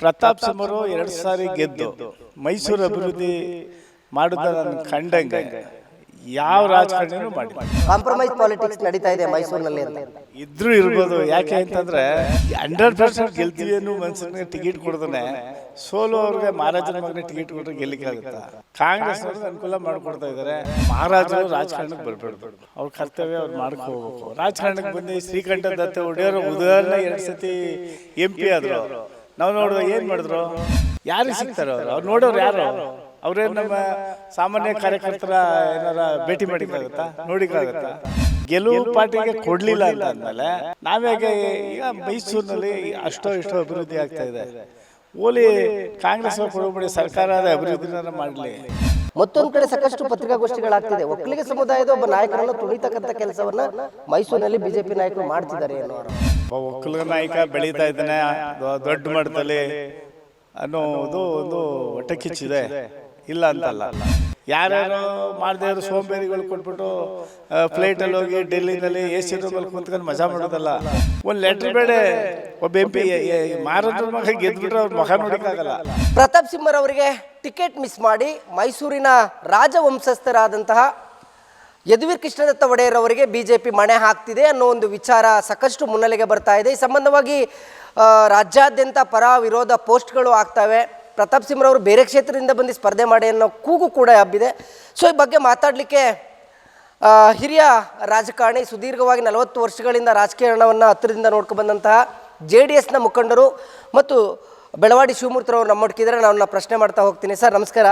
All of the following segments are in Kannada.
ಪ್ರತಾಪ್ ಸಿಂಹರು ಎರಡು ಸಾರಿ ಗೆದ್ದು ಮೈಸೂರು ಅಭಿವೃದ್ಧಿ ಮಾಡುದ ಕಂಡಂಗ ಯಾವ ರಾಜಕಾರಣಿನೂ ಮಾಡಿ ಕಾಂಪ್ರಮೈಸ್ ಪಾಲಿಟಿಕ್ಸ್ ನಡೀತಾ ಇದೆ ಮೈಸೂರಿನಲ್ಲಿ ಅಂತ. ಇದ್ರೂ ಇರ್ಬೋದು ಯಾಕೆ ಅಂತಂದ್ರೆ ಹಂಡ್ರೆಡ್ ಪರ್ಸೆಂಟ್ ಗೆಲ್ತೀವಿ ಅನ್ನೋ ಮನ್ಸನ್ಗೆ ಟಿಕೆಟ್ ಕೊಡ್ತಾನೆ ಸೋಲು ಅವ್ರಿಗೆ ಮಹಾರಾಜನ ಮಗನ ಟಿಕೆಟ್ ಕೊಟ್ಟರೆ ಗೆಲ್ಲಿಕ್ಕೆ ಆಗುತ್ತಾ ಕಾಂಗ್ರೆಸ್ ಅವ್ರಿಗೆ ಅನುಕೂಲ ಮಾಡ್ಕೊಡ್ತಾ ಇದ್ದಾರೆ. ಮಹಾರಾಜರು ರಾಜಕಾರಣಕ್ಕೆ ಬರಬೇಡ ಅವ್ರ ಕರ್ತವ್ಯ ಅವ್ರು ಮಾಡ್ಕೋಬೇಕು. ಹೋಗ್ಬೇಕು ರಾಜಕಾರಣಕ್ಕೆ ಬಂದು ಶ್ರೀಕಂಠ ದತ್ತ ಒಡೆಯವರು ಉದಾಹರಣೆ ಎರಡು ಸತಿ ಎಂ ಪಿ ಆದ್ರು. ನಾವು ನೋಡಿದ್ರೆ ಏನು ಮಾಡಿದ್ರು? ಯಾರಿಗೆ ಸಿಗ್ತಾರ ಅವ್ರು? ಅವ್ರು ನೋಡೋರು ಯಾರು? ಅವ್ರೇನ್ ನಮ್ಮ ಸಾಮಾನ್ಯ ಕಾರ್ಯಕರ್ತರ ಏನಾರ ಭೇಟಿ ಮಾಡಿಕ್ಕಾಗತ್ತಾ? ನೋಡಿಕ್ಕಾಗತ್ತಾ? ಗೆಲುವು ಪಾರ್ಟಿಗೆ ಕೊಡ್ಲಿಲ್ಲ ಅಂತ ಅಂದ್ಮೇಲೆ ನಾವ್ಯಾಕೆ ಈಗ ಮೈಸೂರಿನಲ್ಲಿ ಅಷ್ಟೋ ಇಷ್ಟೋ ಅಭಿವೃದ್ಧಿ ಆಗ್ತಾ ಇದೆ. ಓಲಿ ಕಾಂಗ್ರೆಸ್ ಕೊಡಬೇಡಿ ಸರ್ಕಾರದ ಅಭಿವೃದ್ಧಿನ ಮಾಡಲಿ. ಮತ್ತೊಂದು ಕಡೆ ಸಾಕಷ್ಟು ಪತ್ರಿಕಾಗೋಷ್ಠಿಗಳಾಗ್ತಿದೆ. ಒಕ್ಕಲಿಗ ಸಮುದಾಯದ ಒಬ್ಬ ನಾಯಕರನ್ನು ತುಳಿತಕ್ಕಂಥ ಕೆಲಸವನ್ನ ಮೈಸೂರಿನಲ್ಲಿ ಬಿಜೆಪಿ ನಾಯಕರು ಮಾಡ್ತಿದ್ದಾರೆ ಒಬ್ಬ ಒಕ್ಕಲಿಗ ನಾಯಕ ಬೆಳೀತಾ ಇದ್ದಾನೆ ದೊಡ್ಡ ಮಟ್ಟದಲ್ಲಿ ಅನ್ನೋದು ಒಂದು ಹೊಟ್ಟೆ ಕಿಚ್ಚಿದೆ. ಇಲ್ಲ ಅಂತಲ್ಲ. ಯಾರ್ಯಾರು ಮಾಡದೇ ಇರೋ ಸೋಂಬೇರಿಗಳು ಕೊಟ್ಬಿಟ್ಟು ಫ್ಲೈಟಲ್ಲಿ ಹೋಗಿ ಡೆಲ್ಲಿನಲ್ಲಿ ಎ ಸಿ ರೂಮಲ್ಲಿ ಕುಂತ್ಕೊಂಡು ಮಜಾ ಮಾಡೋದಲ್ಲ. ಒಂದು ಲೆಟ್ರ್ ಬೇಡೆ ಒಬ್ಬ ಎಂ ಪಿ ಮಹಾರಾಜರ ಮಗ ಗೆದ್ಬಿಟ್ರೆ ಅವ್ರ ಮಗ ನೋಡೋಕ್ಕಾಗಲ್ಲ. ಪ್ರತಾಪ್ ಸಿಂಹರವರಿಗೆ ಟಿಕೆಟ್ ಮಿಸ್ ಮಾಡಿ ಮೈಸೂರಿನ ರಾಜವಂಶಸ್ಥರಾದಂತಹ ಯದುವೀರ್ ಕೃಷ್ಣದತ್ತ ಒಡೆಯರ್ ಅವರಿಗೆ ಬಿ ಜೆ ಪಿ ಮಣೆ ಹಾಕ್ತಿದೆ ಅನ್ನೋ ಒಂದು ವಿಚಾರ ಸಾಕಷ್ಟು ಮುನ್ನೆಲೆಗೆ ಬರ್ತಾ ಇದೆ. ಈ ಸಂಬಂಧವಾಗಿ ರಾಜ್ಯಾದ್ಯಂತ ಪರ ವಿರೋಧ ಪೋಸ್ಟ್ಗಳು ಆಗ್ತವೆ. ಪ್ರತಾಪ್ ಸಿಂಹರವರು ಬೇರೆ ಕ್ಷೇತ್ರದಿಂದ ಬಂದು ಸ್ಪರ್ಧೆ ಮಾಡಿ ಅನ್ನೋ ಕೂಗು ಕೂಡ ಹಬ್ಬಿದೆ. ಸೊ ಈ ಬಗ್ಗೆ ಮಾತಾಡಲಿಕ್ಕೆ ಹಿರಿಯ ರಾಜಕಾರಣಿ ಸುದೀರ್ಘವಾಗಿ ನಲವತ್ತು ವರ್ಷಗಳಿಂದ ರಾಜಕಾರಣವನ್ನು ಹತ್ತಿರದಿಂದ ನೋಡ್ಕೊ ಬಂದಂತಹ ಜೆ ಡಿ ಎಸ್ನ ಮುಖಂಡರು ಮತ್ತು ಬೆಳವಾಡಿ ಶಿವಮೂರ್ತಿರವರು ನಮ್ಮೊಟ್ಟಿಗಿದ್ರೆ ನಾನು ಪ್ರಶ್ನೆ ಮಾಡ್ತಾ ಹೋಗ್ತೀನಿ. ಸರ್ ನಮಸ್ಕಾರ.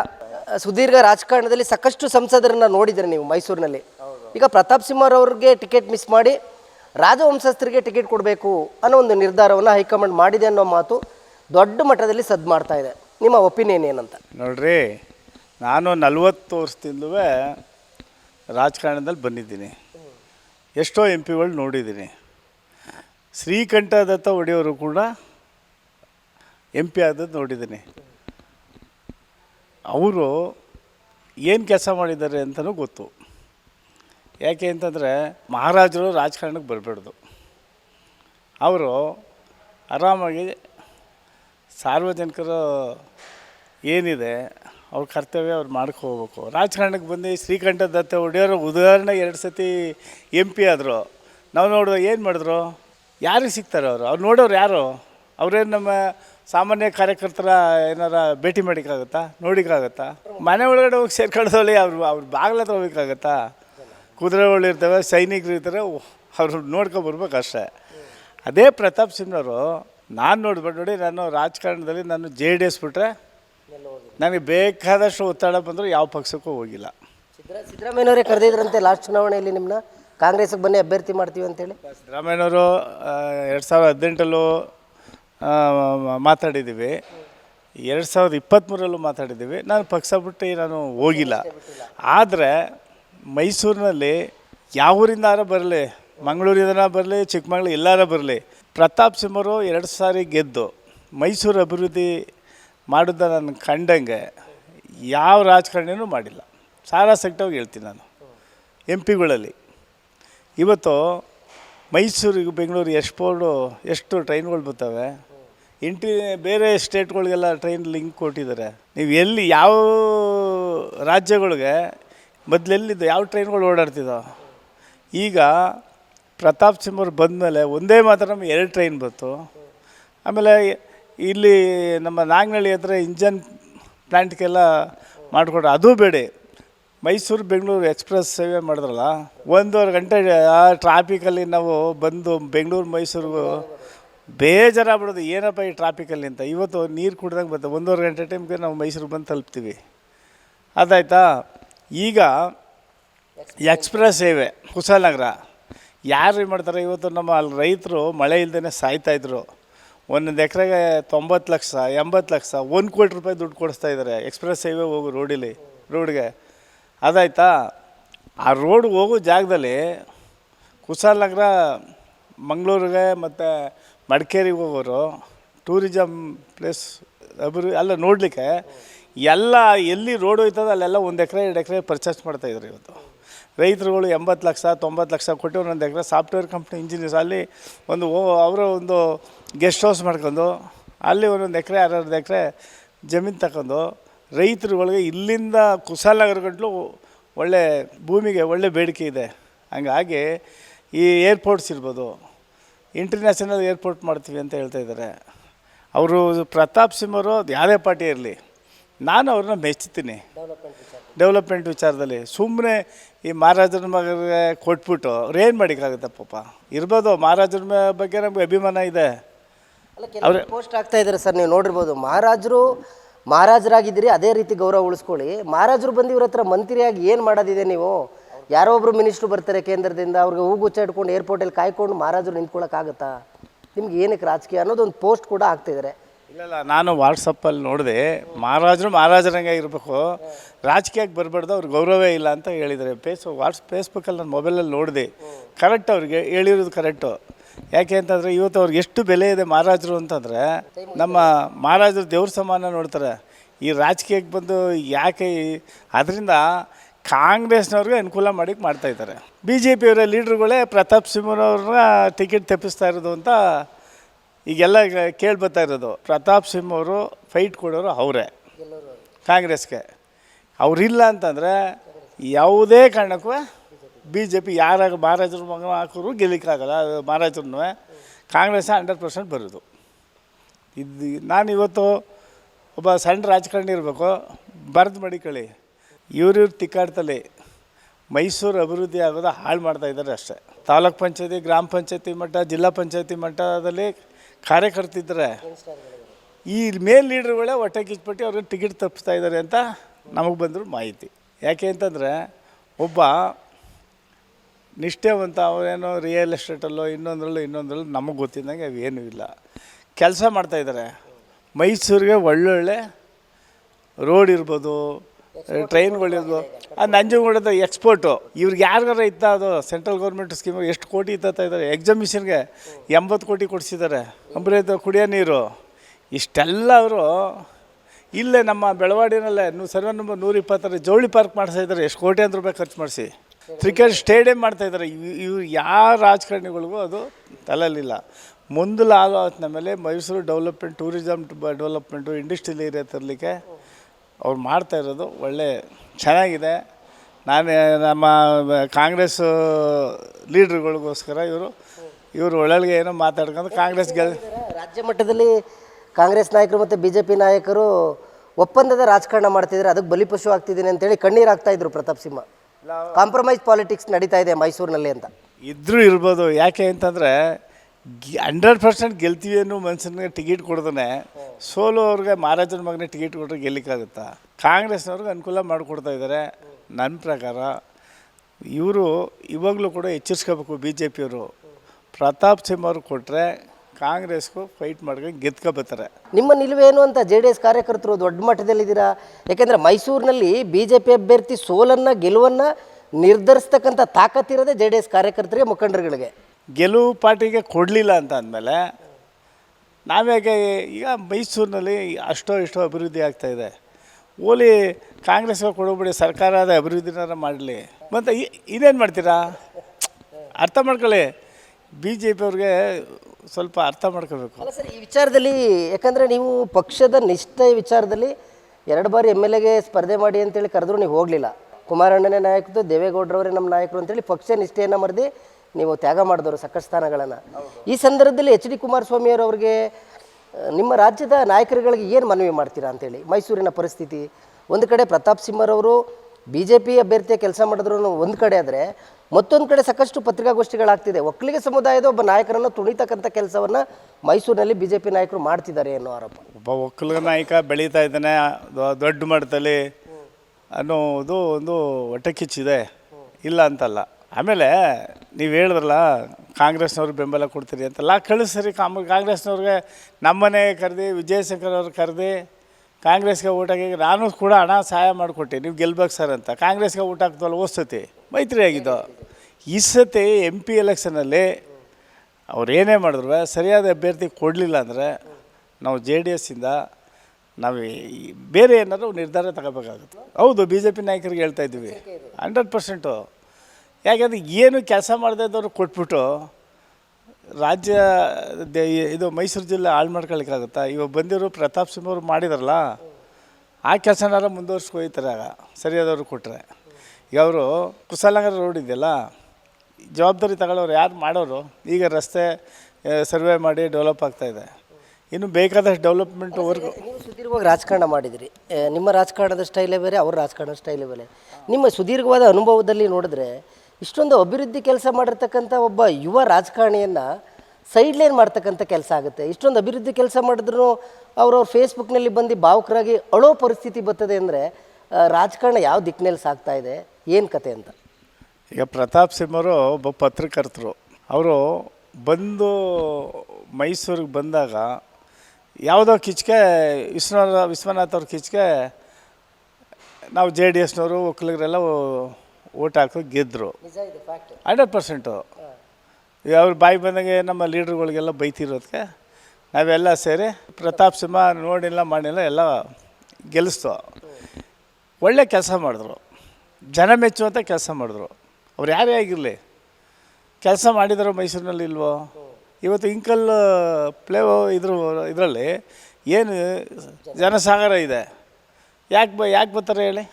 ಸುದೀರ್ಘ ರಾಜಕಾರಣದಲ್ಲಿ ಸಾಕಷ್ಟು ಸಂಸದರನ್ನು ನೋಡಿದ್ದೀರಿ ನೀವು ಮೈಸೂರಿನಲ್ಲಿ? ಈಗ ಪ್ರತಾಪ್ ಸಿಂಹರವ್ರಿಗೆ ಟಿಕೆಟ್ ಮಿಸ್ ಮಾಡಿ ರಾಜವಂಶಸ್ಥರಿಗೆ ಟಿಕೆಟ್ ಕೊಡಬೇಕು ಅನ್ನೋ ಒಂದು ನಿರ್ಧಾರವನ್ನು ಹೈಕಮಾಂಡ್ ಮಾಡಿದೆ ಅನ್ನೋ ಮಾತು ದೊಡ್ಡ ಮಟ್ಟದಲ್ಲಿ ಸದ್ದು ಮಾಡ್ತಾ ಇದೆ. ನಿಮ್ಮ ಒಪಿನಿಯನ್ ಏನಂತ? ನೋಡ್ರಿ, ನಾನು ನಲ್ವತ್ತು ವರ್ಷದಿಂದಲೂ ರಾಜಕಾರಣದಲ್ಲಿ ಬಂದಿದ್ದೀನಿ. ಎಷ್ಟೋ ಎಂ ಪಿಗಳು ನೋಡಿದ್ದೀನಿ ಶ್ರೀಕಂಠದತ್ತ ಒಡೆಯವರು ಕೂಡ ಎಂ ಪಿ ಆದದ್ದು ನೋಡಿದ್ದೀನಿ. ಅವರು ಏನು ಕೆಲಸ ಮಾಡಿದ್ದಾರೆ ಅಂತಲೂ ಗೊತ್ತು. ಯಾಕೆ ಅಂತಂದರೆ, ಮಹಾರಾಜರು ರಾಜಕಾರಣಕ್ಕೆ ಬರಬಾರ್ದು. ಅವರು ಆರಾಮಾಗಿ ಸಾರ್ವಜನಿಕರು ಏನಿದೆ, ಅವ್ರ ಕರ್ತವ್ಯ ಅವ್ರು ಮಾಡ್ಕೊ ಹೋಗ್ಬೇಕು. ರಾಜಕಾರಣಕ್ಕೆ ಬಂದು ಶ್ರೀಕಂಠ ದತ್ತ ಒಡೆಯವರು ಉದಾಹರಣೆ ಎರಡು ಸತಿ ಎಂ ಪಿ ಆದರು. ನಾವು ನೋಡಿದ್ರೆ ಏನು ಮಾಡಿದ್ರು? ಯಾರಿಗೆ ಸಿಗ್ತಾರೆ ಅವರು? ಅವ್ರು ನೋಡೋರು ಯಾರು? ಅವರೇನು ನಮ್ಮ ಸಾಮಾನ್ಯ ಕಾರ್ಯಕರ್ತರ ಏನಾರ ಭೇಟಿ ಮಾಡಿಕ್ಕಾಗತ್ತಾ? ನೋಡಿಕ್ಕಾಗತ್ತಾ? ಮನೆ ಒಳಗಡೆ ಹೋಗಿ ಸೇರ್ಕೊಳ್ಳೋದಲ್ಲಿ ಅವ್ರು, ಅವ್ರ ಬಾಗಿಲ ಹೋಗ್ಬೇಕಾಗತ್ತಾ? ಕುದುರೆಗಳು ಇರ್ತವೆ, ಸೈನಿಕರು ಇರ್ತಾರೆ ಅವ್ರು ನೋಡ್ಕೊಬರ್ಬೇಕು ಅಷ್ಟೇ. ಅದೇ ಪ್ರತಾಪ್ ಸಿಂಹರು ನಾನು ನೋಡ್ಬಿಟ್ಟು ನೋಡಿ, ನಾನು ರಾಜಕಾರಣದಲ್ಲಿ ನಾನು ಜೆ ಡಿ ಎಸ್ ಬಿಟ್ರೆ ನನಗೆ ಬೇಕಾದಷ್ಟು ಒತ್ತಡ ಬಂದರೂ ಯಾವ ಪಕ್ಷಕ್ಕೂ ಹೋಗಿಲ್ಲ. ಸಿದ್ದರಾಮಯ್ಯವರೇ ಕರೆದಿದ್ರಂತೆ ಲಾಸ್ಟ್ ಚುನಾವಣೆಯಲ್ಲಿ ನಿಮ್ಮನ್ನ ಕಾಂಗ್ರೆಸ್ಗೆ ಬನ್ನಿ ಅಭ್ಯರ್ಥಿ ಮಾಡ್ತೀವಿ ಅಂತೇಳಿ. ಸಿದ್ದರಾಮಯ್ಯವರು ಎರಡು ಸಾವಿರದ ಹದಿನೆಂಟಲ್ಲೂ ಮಾತಾಡಿದ್ದೀವಿ. ಎರಡು ಸಾವಿರದ ಇಪ್ಪತ್ತ್ಮೂರಲ್ಲೂ ಮಾತಾಡಿದ್ದೀವಿ. ನಾನು ಪಕ್ಷ ಬಿಟ್ಟು ನಾನು ಹೋಗಿಲ್ಲ. ಆದರೆ ಮೈಸೂರಿನಲ್ಲಿ ಯಾವ ಊರಿಂದಾರೂ ಬರಲಿ ಮಂಗಳೂರಿಂದ ಬರಲಿ ಚಿಕ್ಕಮಗಳೂರು ಎಲ್ಲಾರ ಬರಲಿ ಪ್ರತಾಪ್ ಸಿಂಹರು ಎರಡು ಸಾರಿ ಗೆದ್ದು ಮೈಸೂರು ಅಭಿವೃದ್ಧಿ ಮಾಡುದ ನಾನು ಕಂಡಂಗೆ ಯಾವ ರಾಜಕಾರಣಿನೂ ಮಾಡಿಲ್ಲ. ಸಾರಾ ಸೆಕ್ಟವಾಗಿ ಹೇಳ್ತೀನಿ ನಾನು. ಎಂ ಪಿಗಳಲ್ಲಿ ಇವತ್ತು ಮೈಸೂರಿಗೆ ಬೆಂಗಳೂರು ಎಷ್ಟು ಬೋರ್ಡು, ಎಷ್ಟು ಟ್ರೈನ್ಗಳು ಬರ್ತವೆ? ಇಂಟಿ ಬೇರೆ ಸ್ಟೇಟ್ಗಳಿಗೆಲ್ಲ ಟ್ರೈನ್ ಲಿಂಕ್ ಕೊಟ್ಟಿದ್ದಾರೆ. ನೀವು ಎಲ್ಲಿ, ಯಾವ ರಾಜ್ಯಗಳಿಗೆ ಮೊದಲೆಲ್ಲಿದ್ದು, ಯಾವ ಟ್ರೈನ್ಗಳು ಓಡಾಡ್ತಿದ್ದೋ? ಈಗ ಪ್ರತಾಪ್ ಸಿಂಹರು ಬಂದಮೇಲೆ ಒಂದೇ ಮಾತ್ರ ನಮಗೆ ಎರಡು ಟ್ರೈನ್ ಬಂತು. ಆಮೇಲೆ ಇಲ್ಲಿ ನಮ್ಮ ನಾಗನಹಳ್ಳಿ ಹತ್ರ ಇಂಜನ್ ಪ್ಲ್ಯಾಂಟ್ಗೆಲ್ಲ ಮಾಡಿಕೊಟ್ರೆ. ಅದು ಬೇಡಿ. ಮೈಸೂರು ಬೆಂಗಳೂರು ಎಕ್ಸ್ಪ್ರೆಸ್ ಸೇವೆ ಮಾಡಿದ್ರಲ್ಲ, ಒಂದೂವರೆ ಗಂಟೆ, ಆ ಟ್ರಾಫಿಕಲ್ಲಿ ನಾವು ಬಂದು ಬೆಂಗಳೂರು ಮೈಸೂರಿಗೂ ಬೇಜಾರಾಗ್ಬಿಡೋದು. ಏನಪ್ಪ ಈ ಟ್ರಾಫಿಕಲ್ಲಿ ಅಂತ. ಇವತ್ತು ನೀರು ಕುಡ್ದಂಗೆ ಬರ್ತದೆ ಒಂದೂವರೆ ಗಂಟೆ ಟೈಮ್ಗೆ ನಾವು ಮೈಸೂರಿಗೆ ಬಂದು ತಲುಪ್ತೀವಿ. ಅದಾಯ್ತಾ? ಈಗ ಎಕ್ಸ್ಪ್ರೆಸ್ ಸೇವೆ, ಕುಶಾಲನಗರ. ಯಾರು ಮಾಡ್ತಾರೆ? ಇವತ್ತು ನಮ್ಮ ಅಲ್ಲಿ ರೈತರು ಮಳೆ ಇಲ್ಲದೇ ಸಾಯ್ತಾಯಿದ್ರು ಒಂದೊಂದು ಎಕರೆಗೆ ತೊಂಬತ್ತು ಲಕ್ಷ, ಎಂಬತ್ತು ಲಕ್ಷ, ಒಂದು ಕೋಟಿ ರೂಪಾಯಿ ದುಡ್ಡು ಕೊಡಿಸ್ತಾ ಇದ್ದಾರೆ ಎಕ್ಸ್ಪ್ರೆಸ್ ಹೈವೇ ಹೋಗು ರೋಡಿಲಿ ರೋಡ್ಗೆ ಅದಾಯ್ತಾ? ಆ ರೋಡ್ ಹೋಗೋ ಜಾಗದಲ್ಲಿ ಕುಶಾಲನಗರ, ಮಂಗಳೂರಿಗೆ ಮತ್ತು ಮಡಿಕೇರಿಗೆ ಹೋಗೋರು ಟೂರಿಸಮ್ ಪ್ಲೇಸ್ ಅಭಿವೃದ್ಧಿ ಅಲ್ಲ ನೋಡಲಿಕ್ಕೆ ಎಲ್ಲ ಎಲ್ಲಿ ರೋಡ್ ಹೋಯ್ತದ ಅಲ್ಲೆಲ್ಲ ಒಂದು ಎಕರೆ, ಎರಡು ಎಕರೆ ಪರ್ಚೇಸ್ ಮಾಡ್ತಾಯಿದ್ರು ಇವತ್ತು. ರೈತರುಗಳು ಎಂಬತ್ತು ಲಕ್ಷ, ತೊಂಬತ್ತು ಲಕ್ಷ ಕೊಟ್ಟು ಒಂದೊಂದು ಎಕರೆ ಸಾಫ್ಟ್ವೇರ್ ಕಂಪ್ನಿ ಇಂಜಿನಿಯರ್ಸ್, ಅಲ್ಲಿ ಒಂದು ಓ, ಅವರ ಒಂದು ಗೆಸ್ಟ್ ಹೌಸ್ ಮಾಡ್ಕೊಂಡು ಅಲ್ಲಿ ಒಂದೊಂದು ಎಕರೆ ಅರ್ಧ ಎಕರೆ ಜಮೀನು ತಗೊಂಡು ರೈತರುಗಳಿಗೆ ಇಲ್ಲಿಂದ ಕುಶಾಲನಗರ ಗಂಟಲು ಒಳ್ಳೆ ಭೂಮಿಗೆ ಒಳ್ಳೆ ಬೇಡಿಕೆ ಇದೆ. ಹಂಗಾಗಿ ಈ ಏರ್ಪೋರ್ಟ್ಸ್ ಇರ್ಬೋದು, ಇಂಟರ್ನ್ಯಾಷನಲ್ ಏರ್ಪೋರ್ಟ್ ಮಾಡ್ತೀವಿ ಅಂತ ಹೇಳ್ತಾ ಇದ್ದಾರೆ. ಅವರು ಪ್ರತಾಪ್ ಸಿಂಹರು ಅದು ಯಾವುದೇ ಪಾರ್ಟಿ ಇರಲಿ, ನಾನು ಅವ್ರನ್ನ ಮೆಚ್ತೀನಿ. ಡೆವಲಪ್ಮೆಂಟ್ ವಿಚಾರದಲ್ಲಿ ಸುಮ್ಮನೆ ಈ ಮಹಾರಾಜರ ಮಗನಿಗೆ ಕೊಟ್ಬಿಟ್ಟು ಅವ್ರು ಏನು ಮಾಡೋಕ್ಕಾಗುತ್ತೆ ಪಾಪ? ಇರ್ಬೋದು ಮಹಾರಾಜರ ಮ- ಬಗ್ಗೆ ನಮ್ಗೆ ಅಭಿಮಾನ ಇದೆ. ಪೋಸ್ಟ್ ಆಗ್ತಾ ಇದ್ದಾರೆ ಸರ್ ನೀವು ನೋಡಿರ್ಬೋದು. ಮಹಾರಾಜರು ಮಹಾರಾಜರಾಗಿದ್ದೀರಿ ಅದೇ ರೀತಿ ಗೌರವ ಉಳಿಸ್ಕೊಳ್ಳಿ. ಮಹಾರಾಜರು ಬಂದು ಇವ್ರ ಹತ್ರ ಮಂತ್ರಿಯಾಗಿ ಏನು ಮಾಡೋದಿದೆ ನೀವು? ಯಾರೋ ಒಬ್ರು ಮಿನಿಸ್ಟ್ರು ಬರ್ತಾರೆ ಕೇಂದ್ರದಿಂದ ಅವ್ರಿಗೆ ಹೂಗುಚ್ಚ ಇಟ್ಕೊಂಡು ಏರ್ಪೋರ್ಟಲ್ಲಿ ಕಾಯ್ಕೊಂಡು ಮಹಾರಾಜರು ನಿಂತ್ಕೊಳ್ಳೋಕ್ಕಾಗತ್ತಾ ನಿಮ್ಗೆ ಏನಕ್ಕೆ ರಾಜಕೀಯ ಅನ್ನೋದೊಂದು ಪೋಸ್ಟ್ ಕೂಡ ಆಗ್ತಿದ್ದಾರೆ ಇಲ್ಲ ನಾನು ವಾಟ್ಸಪ್ಪಲ್ಲಿ ನೋಡಿದೆ, ಮಹಾರಾಜರು ಮಹಾರಾಜರಂಗೆ ಇರಬೇಕು. ರಾಜಕೀಯಕ್ಕೆ ಬರಬಾರ್ದು, ಅವ್ರಿಗೆ ಗೌರವೇ ಇಲ್ಲ ಅಂತ ಹೇಳಿದರೆ ಫೇಸ್ ವಾಟ್ಸ್ ಫೇಸ್ಬುಕ್ಕಲ್ಲಿ ನಾನು ಮೊಬೈಲಲ್ಲಿ ನೋಡಿದೆ. ಕರೆಕ್ಟ್ ಅವ್ರಿಗೆ ಹೇಳಿರೋದು ಕರೆಕ್ಟು ಯಾಕೆ ಅಂತಂದರೆ, ಇವತ್ತು ಅವ್ರಿಗೆ ಎಷ್ಟು ಬೆಲೆ ಇದೆ ಮಹಾರಾಜರು ಅಂತಂದರೆ, ನಮ್ಮ ಮಹಾರಾಜರು ದೇವ್ರ ಸಮಾನ ನೋಡ್ತಾರೆ. ಈ ರಾಜಕೀಯಕ್ಕೆ ಬಂದು ಯಾಕೆ ಅದರಿಂದ ಕಾಂಗ್ರೆಸ್ನವ್ರಿಗೆ ಅನುಕೂಲ ಮಾಡಿ ಮಾಡ್ತಾಯಿದ್ದಾರೆ ಬಿ ಜೆ ಪಿಯವರ ಲೀಡ್ರುಗಳೇ ಪ್ರತಾಪ್ ಸಿಂಹನವ್ರನ್ನ ಟಿಕೆಟ್ ತೆಪ್ಪಿಸ್ತಾ ಇರೋದು ಅಂತ ಈಗೆಲ್ಲ ಕೇಳಿ ಬರ್ತಾ ಇರೋದು, ಪ್ರತಾಪ್ ಸಿಂಹ ಅವರು ಫೈಟ್ ಕೊಡೋರು ಅವರೇ. ಕಾಂಗ್ರೆಸ್ಗೆ. ಅವರಿಲ್ಲ ಅಂತಂದರೆ ಯಾವುದೇ ಕಾರಣಕ್ಕೂ ಬಿ ಜೆ ಪಿ ಯಾರಾಗ ಮಹಾರಾಜರ ಮಗ ಹಾಕೋರು ಗೆಲ್ಲಿಕ್ಕಾಗಲ್ಲ ಮಹಾರಾಜರನ್ನು. ಕಾಂಗ್ರೆಸ್ ಹಂಡ್ರೆಡ್ ಪರ್ಸೆಂಟ್ ಬರೋದು. ಇದು ನಾನು ಇವತ್ತು ಒಬ್ಬ ಸಣ್ಣ ರಾಜಕಾರಣಿ ಇರಬೇಕು, ಬರೆದು ಮಡಿಕೊಳ್ಳಿ ಇವ್ರಿವ್ರು ತಿಕ್ಕಾಡ್ತಲ್ಲಿ ಮೈಸೂರು ಅಭಿವೃದ್ಧಿ ಆಗೋದು ಹಾಳು ಮಾಡ್ತಾ ಇದ್ದಾರೆ ಅಷ್ಟೇ. ತಾಲೂಕ್ ಪಂಚಾಯತಿ, ಗ್ರಾಮ ಪಂಚಾಯತಿ ಮಟ್ಟ, ಜಿಲ್ಲಾ ಪಂಚಾಯತಿ ಮಟ್ಟದಲ್ಲಿ ಕಾರ್ಯಕರ್ತಿದ್ದಾರೆ ಈ ಮೇಲ್ ಲೀಡ್ರ್ಗಳೇ ಹೊಟ್ಟೆ ಕಿಚ್ಪಟ್ಟಿ ಅವ್ರಿಗೆ ಟಿಕೆಟ್ ತಪ್ಪಿಸ್ತಾ ಇದ್ದಾರೆ ಅಂತ ನಮಗೆ ಬಂದರು ಮಾಹಿತಿ. ಯಾಕೆ ಅಂತಂದರೆ ಒಬ್ಬ ನಿಷ್ಠೆವಂತ ಅವರೇನೋ ರಿಯಲ್ ಎಸ್ಟೇಟಲ್ಲೋ ಇನ್ನೊಂದರಲ್ಲೋ ಇನ್ನೊಂದರಲ್ಲೋ ನಮಗೆ ಗೊತ್ತಿದ್ದಂಗೆ ಅವೇನೂ ಇಲ್ಲ. ಕೆಲಸ ಮಾಡ್ತಾಯಿದ್ದಾರೆ ಮೈಸೂರಿಗೆ ಒಳ್ಳೊಳ್ಳೆ ರೋಡ್ ಇರ್ಬೋದು ಟ್ರೈನ್ಗಳಿರ್ಬೋದು ಆ, ನಂಜನಗೂಡದ ಎಕ್ಸ್ಪೋರ್ಟು ಇವ್ರಿಗೆ ಯಾರಿಗಾರ ಇತ್ತ ಅದು ಸೆಂಟ್ರಲ್ ಗೌರ್ಮೆಂಟ್ ಸ್ಕೀಮ್ ಎಷ್ಟು ಕೋಟಿ ಇತ್ತ ಇದ್ದಾರೆ ಎಕ್ಸಮಿಷನ್ಗೆ ಎಂಬತ್ತು ಕೋಟಿ ಕೊಡಿಸಿದ್ದಾರೆ. ಅಂಬ್ರೇದ ಕುಡಿಯೋ ನೀರು. ಇಷ್ಟೆಲ್ಲ ಅವರು ಇಲ್ಲೇ ನಮ್ಮ ಬೆಳವಾಡಿನಲ್ಲೇ ಸರ್ವೆ ನಂಬರ್ ನೂರ ಇಪ್ಪತ್ತರ ಜವಳಿ ಪಾರ್ಕ್ ಮಾಡ್ತಾ ಇದ್ದಾರೆ. ಎಷ್ಟು ಅಂತ ರೂಪಾಯಿ ಖರ್ಚು ಮಾಡಿಸಿ. ಕ್ರಿಕೆಟ್ ಸ್ಟೇಡಿಯಂ ಮಾಡ್ತಾ ಇದ್ದಾರೆ. ಇವು ಯಾವ ರಾಜಕಾರಣಿಗಳಿಗೂ ಅದು ತಲೆಯಲ್ಲಿಲ್ಲ ಆಗೋ ಹೊತ್ತಿನ ಮೇಲೆ Mysuru development tourism development industrial area ತರಲಿಕ್ಕೆ ಅವ್ರು ಮಾಡ್ತಾ ಇರೋದು ಒಳ್ಳೆ ಚೆನ್ನಾಗಿದೆ. ನಾನು ನಮ್ಮ ಕಾಂಗ್ರೆಸ್ ಲೀಡ್ರ್ಗಳಿಗೋಸ್ಕರ ಇವರು ಇವರು ಒಳ್ಳೊಳಗೆ ಏನೋ ಮಾತಾಡ್ಕೊಂಡು ಕಾಂಗ್ರೆಸ್ ಗೆಲ್ ರಾಜ್ಯ ಮಟ್ಟದಲ್ಲಿ ಕಾಂಗ್ರೆಸ್ ನಾಯಕರು ಮತ್ತು ಬಿ ಜೆ ಪಿ ನಾಯಕರು ಒಪ್ಪಂದದ ರಾಜಕಾರಣ ಮಾಡ್ತಿದ್ದಾರೆ. ಅದಕ್ಕೆ ಬಲಿಪಶು ಆಗ್ತಿದ್ದೀನಿ ಅಂತೇಳಿ ಕಣ್ಣೀರು ಆಗ್ತಾ ಇದ್ರು ಪ್ರತಾಪ್ ಸಿಂಹ. ಕಾಂಪ್ರಮೈಸ್ ಪಾಲಿಟಿಕ್ಸ್ ನಡೀತಾ ಇದೆ ಮೈಸೂರಿನಲ್ಲಿ ಅಂತ. ಇದ್ರೂ ಇರ್ಬೋದು. ಯಾಕೆ ಅಂತಂದರೆ ಹಂಡ್ರೆಡ್ ಪರ್ಸೆಂಟ್ ಗೆಲ್ತೀವಿ ಅನ್ನೋ ಮನುಷ್ಯನಿಗೆ ಟಿಕೆಟ್ ಕೊಡ್ದೇ ಸೋಲೋ ಅವ್ರಿಗೆ ಮಹಾರಾಜನ ಮಗನೇ ಟಿಕೆಟ್ ಕೊಟ್ಟರೆ ಗೆಲ್ಲಿಕ್ಕಾಗುತ್ತಾ? ಕಾಂಗ್ರೆಸ್ನವ್ರಿಗೆ ಅನುಕೂಲ ಮಾಡಿಕೊಡ್ತಾ ಇದ್ದಾರೆ ನನ್ನ ಪ್ರಕಾರ. ಇವರು ಇವಾಗಲೂ ಕೂಡ ಎಚ್ಚರಿಸ್ಕೋಬೇಕು ಬಿ ಜೆ ಪಿಯವರು ಪ್ರತಾಪ್ ಸಿಂಹ ಅವ್ರು ಕೊಟ್ಟರೆ ಕಾಂಗ್ರೆಸ್ಗೂ ಫೈಟ್ ಮಾಡ್ಕೊಂಡು ಗೆದ್ಕೊಬತ್ತಾರೆ. ನಿಮ್ಮ ನಿಲುವೇನು ಅಂತ ಜೆ ಡಿ ಎಸ್ ಕಾರ್ಯಕರ್ತರು ದೊಡ್ಡ ಮಟ್ಟದಲ್ಲಿದ್ದೀರಾ? ಯಾಕೆಂದರೆ ಮೈಸೂರಿನಲ್ಲಿ ಬಿ ಜೆ ಪಿ ಅಭ್ಯರ್ಥಿ ಸೋಲನ್ನು ಗೆಲುವನ್ನು ನಿರ್ಧರಿಸ್ತಕ್ಕಂಥ ತಾಕತ್ತಿರೋದೇ ಜೆ ಡಿ ಎಸ್ ಕಾರ್ಯಕರ್ತರಿಗೆ ಮುಖಂಡರುಗಳಿಗೆ. ಗೆಲುವು ಪಾರ್ಟಿಗೆ ಕೊಡಲಿಲ್ಲ ಅಂತ ಅಂದಮೇಲೆ ನಾವ್ಯಾಕೆ ಈಗ ಮೈಸೂರಿನಲ್ಲಿ ಅಷ್ಟೋ ಇಷ್ಟೋ ಅಭಿವೃದ್ಧಿ ಆಗ್ತಾಯಿದೆ ಓಲಿ ಕಾಂಗ್ರೆಸ್ಗೆ ಕೊಡೋಬಿಡಿ ಸರ್ಕಾರದ ಅಭಿವೃದ್ಧಿನಾರ ಮಾಡಲಿ. ಮತ್ತು ಇದೇನು ಮಾಡ್ತೀರಾ? ಅರ್ಥ ಮಾಡ್ಕೊಳ್ಳಿ. ಬಿ ಜೆ ಪಿಯವ್ರಿಗೆ ಸ್ವಲ್ಪ ಅರ್ಥ ಮಾಡ್ಕೋಬೇಕು. ಅಲ್ಲ ಸರ್, ಈ ವಿಚಾರದಲ್ಲಿ ಯಾಕಂದರೆ ನೀವು ಪಕ್ಷದ ನಿಷ್ಠೆ ವಿಚಾರದಲ್ಲಿ ಎರಡು ಬಾರಿ ಎಂ ಎಲ್ ಎಗೆ ಸ್ಪರ್ಧೆ ಮಾಡಿ ಅಂತೇಳಿ ಕರೆದ್ರು ನೀವು ಹೋಗಲಿಲ್ಲ. ಕುಮಾರಣ್ಣನೇ ನಾಯಕರು ದೇವೇಗೌಡರವರೇ ನಮ್ಮ ನಾಯಕರು ಅಂತೇಳಿ ಪಕ್ಷ ನಿಷ್ಠೆಯನ್ನು ಮರೆದು ನೀವು ತ್ಯಾಗ ಮಾಡಿದವರು ಸಾಕಷ್ಟು ಸ್ಥಾನಗಳನ್ನು. ಈ ಸಂದರ್ಭದಲ್ಲಿ ಎಚ್ ಡಿ ಕುಮಾರಸ್ವಾಮಿಯವರವ್ರಿಗೆ ನಿಮ್ಮ ರಾಜ್ಯದ ನಾಯಕರುಗಳಿಗೆ ಏನು ಮನವಿ ಮಾಡ್ತೀರಾ? ಅಂತೇಳಿ. ಮೈಸೂರಿನ ಪರಿಸ್ಥಿತಿ. ಒಂದು ಕಡೆ ಪ್ರತಾಪ್ ಸಿಂಹರವರು ಬಿ ಜೆ ಪಿ ಅಭ್ಯರ್ಥಿಯ ಕೆಲಸ ಮಾಡಿದ್ರು ಒಂದು ಕಡೆ ಆದರೆ, ಮತ್ತೊಂದು ಕಡೆ ಸಾಕಷ್ಟು ಪತ್ರಿಕಾಗೋಷ್ಠಿಗಳಾಗ್ತಿದೆ. ಒಕ್ಕಲಿಗ ಸಮುದಾಯದ ಒಬ್ಬ ನಾಯಕರನ್ನು ತುಣಿತಕ್ಕಂಥ ಕೆಲಸವನ್ನು ಮೈಸೂರಿನಲ್ಲಿ ಬಿ ಜೆ ಪಿ ನಾಯಕರು ಮಾಡ್ತಿದ್ದಾರೆ ಅನ್ನೋ ಆರೋಪ. ಒಬ್ಬ ಒಕ್ಕಲಿಗ ನಾಯಕ ಬೆಳೀತಾ ಇದ್ದಾನೆ ದೊಡ್ಡ ಮಟ್ಟದಲ್ಲಿ ಅನ್ನೋದು ಒಂದು ಹೊಟ್ಟೆ ಕಿಚ್ಚಿದೆ. ಇಲ್ಲ ಅಂತಲ್ಲ. ಆಮೇಲೆ ನೀವು ಹೇಳಿದ್ರಲ್ಲ, ಕಾಂಗ್ರೆಸ್ನವ್ರಿಗೆ ಬೆಂಬಲ ಕೊಡ್ತೀರಿ ಅಂತಲ್ಲ ಕಳಿಸ್ರಿ ಕಾಮ, ಕಾಂಗ್ರೆಸ್ನವ್ರಿಗೆ ನಮ್ಮನೆ ಕರೆದು, ವಿಜಯಶಂಕರ್ ಅವ್ರು ಕರೆದು, ಕಾಂಗ್ರೆಸ್ಗೆ ಊಟ ನಾನು ಕೂಡ ಹಣ ಸಹಾಯ ಮಾಡಿಕೊಟ್ಟೆ, ನೀವು ಗೆಲ್ಬೇಕು ಸರ್ ಅಂತ. ಕಾಂಗ್ರೆಸ್ಗೆ ಊಟ ಹಾಕ್ತವಲ್ಲ ಓದ್ಸತಿ ಮೈತ್ರಿ ಆಗಿದ್ದು. ಈ ಸತಿ ಎಂ ಪಿ ಎಲೆಕ್ಷನಲ್ಲಿ ಅವ್ರು ಏನೇ ಮಾಡಿದ್ರು, ಸರಿಯಾದ ಅಭ್ಯರ್ಥಿ ಕೊಡಲಿಲ್ಲ ಅಂದರೆ ನಾವು ಜೆ ಡಿ ಎಸ್ಸಿಂದ ನಾವು ಬೇರೆ ಏನಾದರೂ ನಿರ್ಧಾರ ತಗೋಬೇಕಾಗುತ್ತೆ. ಹೌದು ಬಿ ಜೆ ಪಿ ನಾಯಕರಿಗೆ ಹೇಳ್ತಾ ಇದ್ದೀವಿ. Hundred percent. ಯಾಕೆಂದ್ರೆ ಏನು ಕೆಲಸ ಮಾಡದೇ ಇದ್ದವ್ರು ಕೊಟ್ಬಿಟ್ಟು ರಾಜ್ಯ ಇದು ಮೈಸೂರು ಜಿಲ್ಲೆ ಹಾಳು ಮಾಡ್ಕೊಳ್ಳಿಕ್ಕಾಗುತ್ತಾ? ಇವಾಗ ಬಂದಿರೋ ಪ್ರತಾಪ್ ಸಿಂಹ ಅವರು ಮಾಡಿದಾರಲ್ಲ ಆ ಕೆಲಸನಾರ ಮುಂದುವರ್ಸ್ಕೋಯ್ತಾರೆ ಆಗ. ಸರಿಯಾದವ್ರು ಕೊಟ್ಟರೆ ಈಗ ಅವರು ಕುಶಾಲನಗರ ರೋಡ್ ಇದೆಯಲ್ಲ ಜವಾಬ್ದಾರಿ ತಗೊಳ್ಳೋರು ಯಾರು ಮಾಡೋರು? ಈಗ ರಸ್ತೆ ಸರ್ವೆ ಮಾಡಿ ಡೆವಲಪ್ ಆಗ್ತಾಯಿದೆ ಇನ್ನು ಬೇಕಾದಷ್ಟು ಡೆವಲಪ್ಮೆಂಟ್ ವರ್ಕ್ ಸುದೀರ್ಘವಾಗಿ ರಾಜಕಾರಣ ಮಾಡಿದಿರಿ. ನಿಮ್ಮ ರಾಜಕಾರಣದ ಸ್ಟೈಲೇ ಬೇರೆ ಅವ್ರ ರಾಜಕಾರಣದ ಸ್ಟೈಲೇ ಬೇರೆ. ನಿಮ್ಮ ಸುದೀರ್ಘವಾದ ಅನುಭವದಲ್ಲಿ ನೋಡಿದ್ರೆ ಇಷ್ಟೊಂದು ಅಭಿವೃದ್ಧಿ ಕೆಲಸ ಮಾಡಿರ್ತಕ್ಕಂಥ ಒಬ್ಬ ಯುವ ರಾಜಕಾರಣಿಯನ್ನು ಸೈಡ್ ಲೈನ್ ಮಾಡ್ತಕ್ಕಂಥ ಕೆಲಸ ಆಗುತ್ತೆ. ಇಷ್ಟೊಂದು ಅಭಿವೃದ್ಧಿ ಕೆಲಸ ಮಾಡಿದ್ರು ಅವ್ರವ್ರ ಫೇಸ್ಬುಕ್ನಲ್ಲಿ ಬಂದು ಭಾವುಕರಾಗಿ ಅಳೋ ಪರಿಸ್ಥಿತಿ ಬರ್ತದೆ ಅಂದರೆ ರಾಜಕಾರಣ ಯಾವ ದಿಕ್ಕಿನಲ್ಲಿ ಸಾಗ್ತಾ ಇದೆ? ಏನು ಕತೆ ಅಂತ? ಈಗ ಪ್ರತಾಪ್ ಸಿಂಹರು ಒಬ್ಬ ಪತ್ರಕರ್ತರು. ಅವರು ಬಂದು ಮೈಸೂರಿಗೆ ಬಂದಾಗ ಯಾವುದೋ ಕಿಚ್ಕೆ, ವಿಶ್ವನಾಥ, ವಿಶ್ವನಾಥ್ ಅವ್ರ ಕಿಚ್ಕೆ, ನಾವು ಜೆ ಡಿ ಎಸ್ನವರು ಒಕ್ಕಲಿಗರೆಲ್ಲ ಓಟ್ ಹಾಕಿ ಗೆದ್ದರು ನಿಜ ಇದೆ ಫ್ಯಾಕ್ಟ್ ಹಂಡ್ರೆಡ್ ಪರ್ಸೆಂಟು. ಅವ್ರ ಬಾಯಿ ಬಂದಂಗೆ ನಮ್ಮ ಲೀಡ್ರುಗಳಿಗೆಲ್ಲ ಬೈತಿರೋದಕ್ಕೆ ನಾವೆಲ್ಲ ಸೇರಿ ಪ್ರತಾಪ್ ಸಿಂಹ ನೋಡಿಲ್ಲ ಮಾಡಿಲ್ಲ ಎಲ್ಲ ಗೆಲ್ಲಿಸ್ತು. ಒಳ್ಳೆ ಕೆಲಸ ಮಾಡಿದ್ರು. ಜನ ಮೆಚ್ಚುವಂಥ ಕೆಲಸ ಮಾಡಿದ್ರು. ಅವ್ರು ಯಾರೇ ಆಗಿರಲಿ. ಕೆಲಸ ಮಾಡಿದ್ರು ಮೈಸೂರಿನಲ್ಲಿ ಇಲ್ವೋ? ಇವತ್ತು ಇಂಕಲ್ ಪ್ಲೇ ಇದ್ರ ಇದರಲ್ಲಿ ಏನು ಜನಸಾಗರ ಇದೆ. ಯಾಕೆ ಬ ಯಾಕೆ ಬರ್ತಾರೆ ಹೇಳಿ?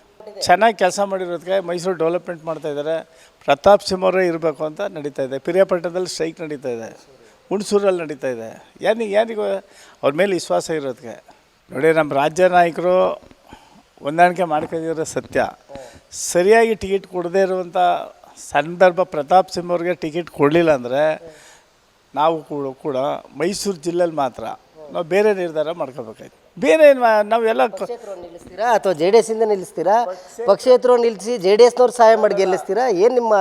ಚೆನ್ನಾಗಿ ಕೆಲಸ ಮಾಡಿರೋದಕ್ಕೆ ಮೈಸೂರು ಡೆವಲಪ್ಮೆಂಟ್ ಮಾಡ್ತಾ ಇದ್ದಾರೆ ಪ್ರತಾಪ್ ಸಿಂಹರೇ ಇರಬೇಕು ಅಂತ ನಡೀತಾ ಇದೆ. ಪಿರಿಯಾಪಟ್ಟಣದಲ್ಲಿ ಸ್ಟ್ರೈಕ್ ನಡೀತಾ ಇದೆ. ಹುಣಸೂರಲ್ಲಿ ನಡೀತಾ ಇದೆ. ಯಾರಿಗೆ ಏನಿಗೆ ಅವ್ರ ಮೇಲೆ ವಿಶ್ವಾಸ ಇರೋದಕ್ಕೆ ನೋಡಿ ನಮ್ಮ ರಾಜ್ಯ ನಾಯಕರು ಹೊಂದಾಣಿಕೆ ಮಾಡ್ಕೊಂಡಿರೋ ಸತ್ಯ. ಸರಿಯಾಗಿ ಟಿಕೆಟ್ ಕೊಡದೇ ಇರುವಂಥ ಸಂದರ್ಭ ಪ್ರತಾಪ್ ಸಿಂಹ ಅವ್ರಿಗೆ ಟಿಕೆಟ್ ಕೊಡಲಿಲ್ಲ ಅಂದರೆ ನಾವು ಕೂಡ ಕೂಡ ಮೈಸೂರು ಜಿಲ್ಲೆಯಲ್ಲಿ ಮಾತ್ರ ನಾವು ಬೇರೆ ನಿರ್ಧಾರ ಮಾಡ್ಕೋಬೇಕಾಯ್ತು ಬೇರೆ ಏನು ನಾವೆಲ್ಲ ಕ- ಪಕ್ಷೇತರವ್ರನ್ನ ನಿಲ್ಲಿಸ್ತೀರಾ? ಅಥವಾ ಜೆ ಡಿ ಎಸ್ ಇಂದ ನಿಲ್ಲಿಸ್ತೀರಾ? ಪಕ್ಷೇತರ ನಿಲ್ಲಿಸಿ ಜೆ ಡಿ ಎಸ್ನವ್ರು ಸಹಾಯ ಮಾಡಿ ಗೆಲ್ಲಿಸ್ತೀರಾ ಏನು ನಿಮ್ಮ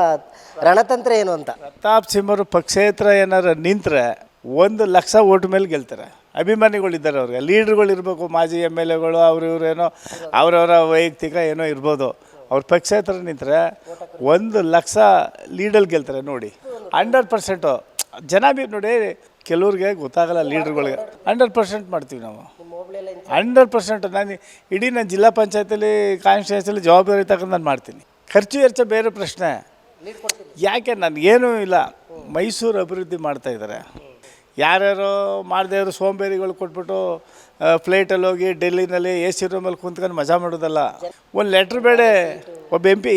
ರಣತಂತ್ರ ಏನು ಅಂತ? ಪ್ರತಾಪ್ ಸಿಂಹರು ಪಕ್ಷೇತರ ಏನಾರು ನಿಂತರೆ ಒಂದು ಲಕ್ಷ ಓಟ್ ಮೇಲೆ ಗೆಲ್ತಾರೆ. ಅಭಿಮಾನಿಗಳಿದ್ದಾರೆ ಅವ್ರಿಗೆ. ಲೀಡ್ರ್ಗಳು ಇರಬೇಕು ಮಾಜಿ ಎಂ ಎಲ್ ಎಗಳು ಅವ್ರು ಇವ್ರೇನೋ ಅವರವರ ವೈಯಕ್ತಿಕ ಏನೋ ಇರ್ಬೋದು. ಅವ್ರ ಪಕ್ಷೇತರ ನಿಂತರೆ ಒಂದು ಲಕ್ಷ ಲೀಡಲ್ಲಿ ಗೆಲ್ತಾರೆ ನೋಡಿ. ಹಂಡ್ರೆಡ್ ಪರ್ಸೆಂಟು ಜನ ಬಿ ನೋಡಿ ಕೆಲವ್ರಿಗೆ ಗೊತ್ತಾಗಲ್ಲ ಲೀಡ್ರ್ಗಳಿಗೆ. ಹಂಡ್ರೆಡ್ ಪರ್ಸೆಂಟ್ ಮಾಡ್ತೀವಿ ನಾವು. Hundred percent. ನಾನು ಇಡೀ ನಾನು ಜಿಲ್ಲಾ ಪಂಚಾಯತಲ್ಲಿ ಕಾನ್ಸ್ಟಿಟ್ಯೂನ್ಸಿಯಲ್ಲಿ ಜವಾಬ್ದಾರಿ ತಗೊಂಡು ನಾನು ಮಾಡ್ತೀನಿ. ಖರ್ಚು ವೆಚ್ಚ ಬೇರೆ ಪ್ರಶ್ನೆ. ಯಾಕೆ? ನನಗೇನೂ ಇಲ್ಲ. ಮೈಸೂರು ಅಭಿವೃದ್ಧಿ ಮಾಡ್ತಾ ಇದ್ದಾರೆ ಯಾರ್ಯಾರೋ ಮಾಡದೇ ಇರೋ ಸೋಂಬೇರಿಗಳು ಕೊಟ್ಬಿಟ್ಟು ಫ್ಲೈಟಲ್ಲಿ ಹೋಗಿ ಡೆಲ್ಲಿನಲ್ಲಿ ಎ ಸಿ ರೂಮಲ್ಲಿ ಕುಂತ್ಕೊಂಡು ಮಜಾ ಮಾಡೋದಲ್ಲ. ಒಂದು ಲೆಟ್ರ್ ಬೇಡ. ಒಬ್ಬ ಎಂ ಪಿ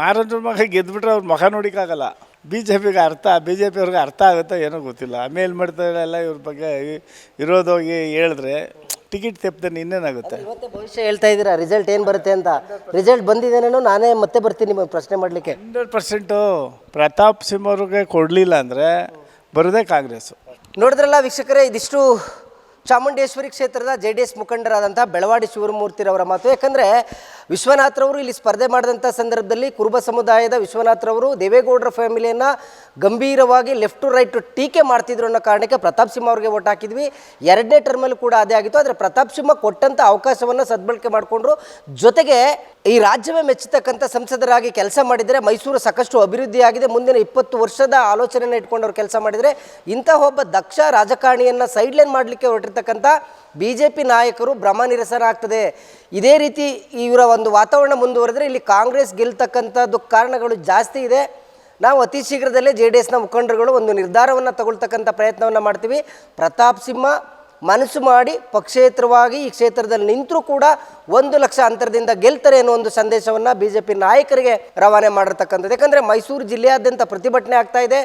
ಮಾರದ್ರ ಮಗ ಗೆದ್ದುಬಿಟ್ರೆ ಅವ್ರ ಮುಖ ನೋಡಿಕ್ಕಾಗಲ್ಲ. ಬಿ ಜೆ ಪಿಗೆ ಅರ್ಥ ಬಿ ಜೆ ಪಿಯವ್ರಿಗೆ ಅರ್ಥ ಆಗುತ್ತೋ ಏನೋ ಗೊತ್ತಿಲ್ಲ. ಆಮೇಲೆ ಮಾಡ್ತಾರೆಲ್ಲ ಇವ್ರ ಬಗ್ಗೆ ಇರೋದೋಗಿ ಹೇಳಿದ್ರೆ ಟಿಕೆಟ್ ತೆಪ್ಪದೆ ಇನ್ನೇನಾಗುತ್ತೆ? ಇವತ್ತೇ ಭವಿಷ್ಯ ಹೇಳ್ತಾ ಇದ್ದೀರಾ? ರಿಸಲ್ಟ್ ಏನು ಬರುತ್ತೆ ಅಂತ? ರಿಸಲ್ಟ್ ಬಂದಿದ್ದೇನೇನೋ ನಾನೇ ಮತ್ತೆ ಬರ್ತೀನಿ ನಿಮಗೆ ಪ್ರಶ್ನೆ ಮಾಡಲಿಕ್ಕೆ. ಹಂಡ್ರೆಡ್ ಪರ್ಸೆಂಟು ಪ್ರತಾಪ್ ಸಿಂಹ ಅವ್ರಿಗೆ ಕೊಡಲಿಲ್ಲ ಅಂದರೆ ಬರೋದೇ ಕಾಂಗ್ರೆಸ್ಸು. ನೋಡಿದ್ರಲ್ಲ ವೀಕ್ಷಕರೇ ಇದಿಷ್ಟು ಚಾಮುಂಡೇಶ್ವರಿ ಕ್ಷೇತ್ರದ ಜೆ ಡಿ ಎಸ್ ಮುಖಂಡರಾದಂಥ ಬೆಳವಾಡಿ ಶಿವಮೂರ್ತಿರವರ ಮಾತು. ಯಾಕಂದರೆ ವಿಶ್ವನಾಥ್ರವರು ಇಲ್ಲಿ ಸ್ಪರ್ಧೆ ಮಾಡಿದಂಥ ಸಂದರ್ಭದಲ್ಲಿ ಕುರುಬ ಸಮುದಾಯದ ವಿಶ್ವನಾಥ್ರವರು ದೇವೇಗೌಡರ ಫ್ಯಾಮಿಲಿಯನ್ನು ಗಂಭೀರವಾಗಿ ಲೆಫ್ಟ್ ಟು ರೈಟ್ ಟೀಕೆ ಮಾಡ್ತಿದ್ರು ಅನ್ನೋ ಕಾರಣಕ್ಕೆ ಪ್ರತಾಪ್ ಸಿಂಹ ಅವ್ರಿಗೆ ಓಟ್ ಹಾಕಿದ್ವಿ. ಎರಡನೇ ಟರ್ಮಲ್ಲಿ ಕೂಡ ಅದೇ ಆಗಿತ್ತು. ಆದರೆ ಪ್ರತಾಪ್ ಸಿಂಹ ಕೊಟ್ಟಂಥ ಅವಕಾಶವನ್ನು ಸದ್ಬಳಕೆ ಮಾಡಿಕೊಂಡ್ರು. ಜೊತೆಗೆ ಈ ರಾಜ್ಯವೇ ಮೆಚ್ಚತಕ್ಕಂಥ ಸಂಸದರಾಗಿ ಕೆಲಸ ಮಾಡಿದರೆ ಮೈಸೂರು ಸಾಕಷ್ಟು ಅಭಿವೃದ್ಧಿಯಾಗಿದೆ ಮುಂದಿನ ಇಪ್ಪತ್ತು ವರ್ಷದ ಆಲೋಚನೆಯನ್ನು ಇಟ್ಕೊಂಡು ಅವ್ರು ಕೆಲಸ ಮಾಡಿದರೆ ಇಂತಹ ಒಬ್ಬ ದಕ್ಷ ರಾಜಕಾರಣಿಯನ್ನು ಸೈಡ್ಲೈನ್ ಮಾಡಲಿಕ್ಕೆ ಹೊರಟಿರ್ತಕ್ಕಂಥ ಬಿ ಜೆ ಪಿ ನಾಯಕರು ಭ್ರಮ ನಿರಸನಾಗ್ತದೆ ಇದೇ ರೀತಿ ಇವರ ಒಂದು ವಾತಾವರಣ ಮುಂದುವರೆದ್ರೆ ಇಲ್ಲಿ ಕಾಂಗ್ರೆಸ್ ಗೆಲ್ತಕ್ಕಂಥದ್ದು ಕಾರಣಗಳು ಜಾಸ್ತಿ ಇದೆ. ನಾವು ಅತಿ ಶೀಘ್ರದಲ್ಲೇ ಜೆ ಡಿ ಎಸ್ನ ಮುಖಂಡರುಗಳು ಒಂದು ನಿರ್ಧಾರವನ್ನು ತಗೊಳ್ತಕ್ಕಂಥ ಪ್ರಯತ್ನವನ್ನು ಮಾಡ್ತೀವಿ. ಪ್ರತಾಪ್ ಸಿಂಹ ಮನಸ್ಸು ಮಾಡಿ ಪಕ್ಷೇತರವಾಗಿ ಈ ಕ್ಷೇತ್ರದಲ್ಲಿ ನಿಂತರೂ ಕೂಡ ಒಂದು ಲಕ್ಷ ಅಂತರದಿಂದ ಗೆಲ್ತಾರೆ ಅನ್ನೋ ಒಂದು ಸಂದೇಶವನ್ನು ಬಿ ಜೆ ಪಿ ನಾಯಕರಿಗೆ ರವಾನೆ ಮಾಡಿರ್ತಕ್ಕಂಥದ್ದು. ಯಾಕಂದರೆ ಮೈಸೂರು ಜಿಲ್ಲೆಯಾದ್ಯಂತ ಪ್ರತಿಭಟನೆ ಆಗ್ತಾ ಇದೆ.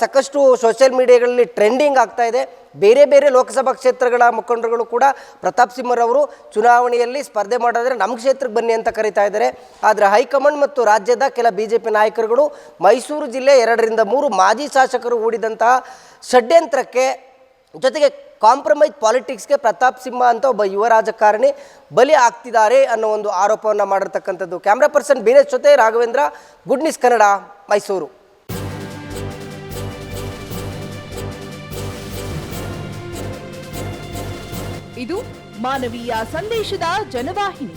ಸಾಕಷ್ಟು ಸೋಷಿಯಲ್ ಮೀಡಿಯಾಗಳಲ್ಲಿ ಟ್ರೆಂಡಿಂಗ್ ಆಗ್ತಾ ಇದೆ. ಬೇರೆ ಬೇರೆ ಲೋಕಸಭಾ ಕ್ಷೇತ್ರಗಳ ಮುಖಂಡರುಗಳು ಕೂಡ ಪ್ರತಾಪ್ ಸಿಂಹರವರು ಚುನಾವಣೆಯಲ್ಲಿ ಸ್ಪರ್ಧೆ ಮಾಡಿದ್ರೆ ನಮ್ಮ ಕ್ಷೇತ್ರಕ್ಕೆ ಬನ್ನಿ ಅಂತ ಕರೀತಾ ಇದ್ದಾರೆ. ಆದರೆ ಹೈಕಮಾಂಡ್ ಮತ್ತು ರಾಜ್ಯದ ಕೆಲ ಬಿ ಜೆ ಪಿ ನಾಯಕರುಗಳು ಮೈಸೂರು ಜಿಲ್ಲೆ ಎರಡರಿಂದ ಮೂರು ಮಾಜಿ ಶಾಸಕರು ಹೂಡಿದಂತಹ ಷಡ್ಯಂತ್ರಕ್ಕೆ ಜೊತೆಗೆ ಕಾಂಪ್ರಮೈಸ್ ಪಾಲಿಟಿಕ್ಸ್ಗೆ ಪ್ರತಾಪ್ ಸಿಂಹ ಅಂತ ಒಬ್ಬ ಯುವ ರಾಜಕಾರಣಿ ಬಲಿ ಆಗ್ತಿದ್ದಾರೆ ಅನ್ನೋ ಒಂದು ಆರೋಪವನ್ನು ಮಾಡಿರ್ತಕ್ಕಂಥದ್ದು. ಕ್ಯಾಮ್ರಾ ಪರ್ಸನ್ ಬೀರೇಶ್ ಜೊತೆ ರಾಘವೇಂದ್ರ ಗುಡ್ ನ್ಯೂಸ್ ಕನ್ನಡ ಮೈಸೂರು ಇದು ಮಾನವೀಯ ಸಂದೇಶದ ಜನವಾಹಿನಿ.